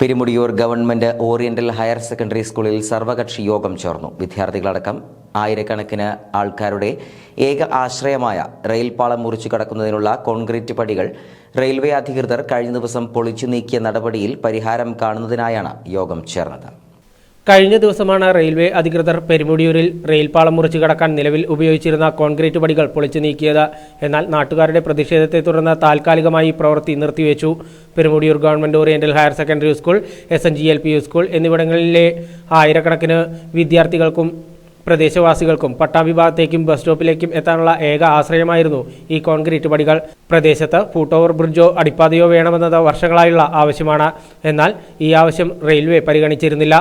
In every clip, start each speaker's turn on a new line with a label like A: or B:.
A: Perumudiyoor government oriental higher secondary സ്കൂളിൽ സർവകക്ഷി യോഗം ചേർന്നു. വിദ്യാർത്ഥികളടക്കം ആയിരക്കണക്കിന് ആൾക്കാരുടെ ഏക ആശ്രയമായ റെയിൽപാളം മുറിച്ചു കടക്കുന്നതിനുള്ള കോൺക്രീറ്റ് പടികൾ റെയിൽവേ അധികൃതർ കഴിഞ്ഞ ദിവസം പൊളിച്ചു നീക്കിയ നടപടിയിൽ പരിഹാരം കാണുന്നതിനായാണ് യോഗം ചേർന്നത്.
B: കഴിഞ്ഞ ദിവസമാണ് റെയിൽവേ അധികൃതർ പെരുമുടിയൂരിൽ റെയിൽപാളം മുറിച്ചു കടക്കാൻ നിലവിൽ ഉപയോഗിച്ചിരുന്ന കോൺക്രീറ്റ് പടികൾ പൊളിച്ചു നീക്കിയത്. എന്നാൽ നാട്ടുകാരുടെ പ്രതിഷേധത്തെ തുടർന്ന് താൽക്കാലികമായി പ്രവൃത്തി നിർത്തിവെച്ചു. Perumudiyoor government oriental higher secondary school S N G L P U school എന്നിവിടങ്ങളിലെ ആയിരക്കണക്കിന് വിദ്യാർത്ഥികൾക്കും പ്രദേശവാസികൾക്കും പട്ടാഭിഭാഗത്തേക്കും ബസ് സ്റ്റോപ്പിലേക്കും എത്താനുള്ള ഏക ആശ്രയമായിരുന്നു ഈ കോൺക്രീറ്റ് പടികൾ. പ്രദേശത്ത് ഫൂട്ട് ഓവർ ബ്രിഡ്ജോ അടിപ്പാതയോ വേണമെന്നത് വർഷങ്ങളായുള്ള ആവശ്യമാണ്. എന്നാൽ ഈ ആവശ്യം റെയിൽവേ പരിഗണിച്ചിരുന്നില്ല.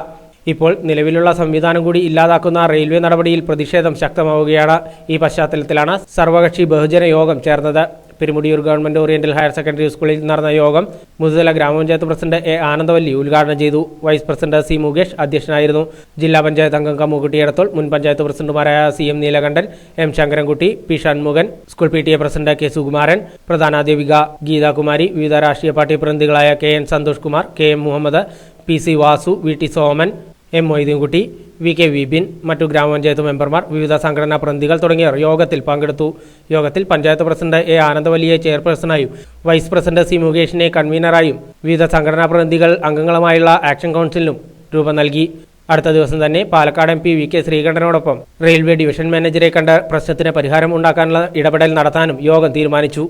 B: ഇപ്പോൾ നിലവിലുള്ള സംവിധാനം കൂടി ഇല്ലാതാക്കുന്ന റെയിൽവേ നടപടിയിൽ പ്രതിഷേധം ശക്തമാവുകയാണ്. ഈ പശ്ചാത്തലത്തിലാണ് സർവകക്ഷി ബഹുജന യോഗം ചേർന്നത്. Perumudiyoor government oriental higher secondary സ്കൂളിൽ നടന്ന യോഗം മുതല ഗ്രാമപഞ്ചായത്ത് പ്രസിഡന്റ് എ ആനന്ദവല്ലി ഉദ്ഘാടനം ചെയ്തു. വൈസ് പ്രസിഡന്റ് സി മുകേഷ് അധ്യക്ഷനായിരുന്നു. ജില്ലാ പഞ്ചായത്ത് അംഗം കമ്മുകുട്ടിയടത്തോൾ മുൻ പഞ്ചായത്ത് പ്രസിഡന്റുമാരായ C M Neelakandan M Sankarankutty P Shanmukhan school P T A president K Sukumaran പ്രധാനാധ്യാപിക Geethakumari വിവിധ രാഷ്ട്രീയ party പ്രതിനിധികളായ K N Santhosh Kumar K M Muhammad P C Vasu V T Soman M Moideenkutty V K Vipin മറ്റു ഗ്രാമപഞ്ചായത്ത് മെമ്പർമാർ വിവിധ സംഘടനാ പ്രതിനിധികൾ തുടങ്ങിയവർ യോഗത്തിൽ പങ്കെടുത്തു. യോഗത്തിൽ പഞ്ചായത്ത് പ്രസിഡന്റ് എ ആനന്ദവലിയെ ചെയർപേഴ്സണായും വൈസ് പ്രസിഡന്റ് സി മുകേഷിനെ കൺവീനറായും വിവിധ സംഘടനാ പ്രതിനിധികൾ അംഗങ്ങളുമായുള്ള ആക്ഷൻ കൗൺസിലിനും രൂപം നൽകി. അടുത്ത ദിവസം തന്നെ Palakkad M P V K ശ്രീകണ്ഠനോടൊപ്പം railway division മാനേജരെ കണ്ട് പ്രശ്നത്തിന് പരിഹാരം ഉണ്ടാക്കാനുള്ള ഇടപെടൽ നടത്താനും യോഗം തീരുമാനിച്ചു.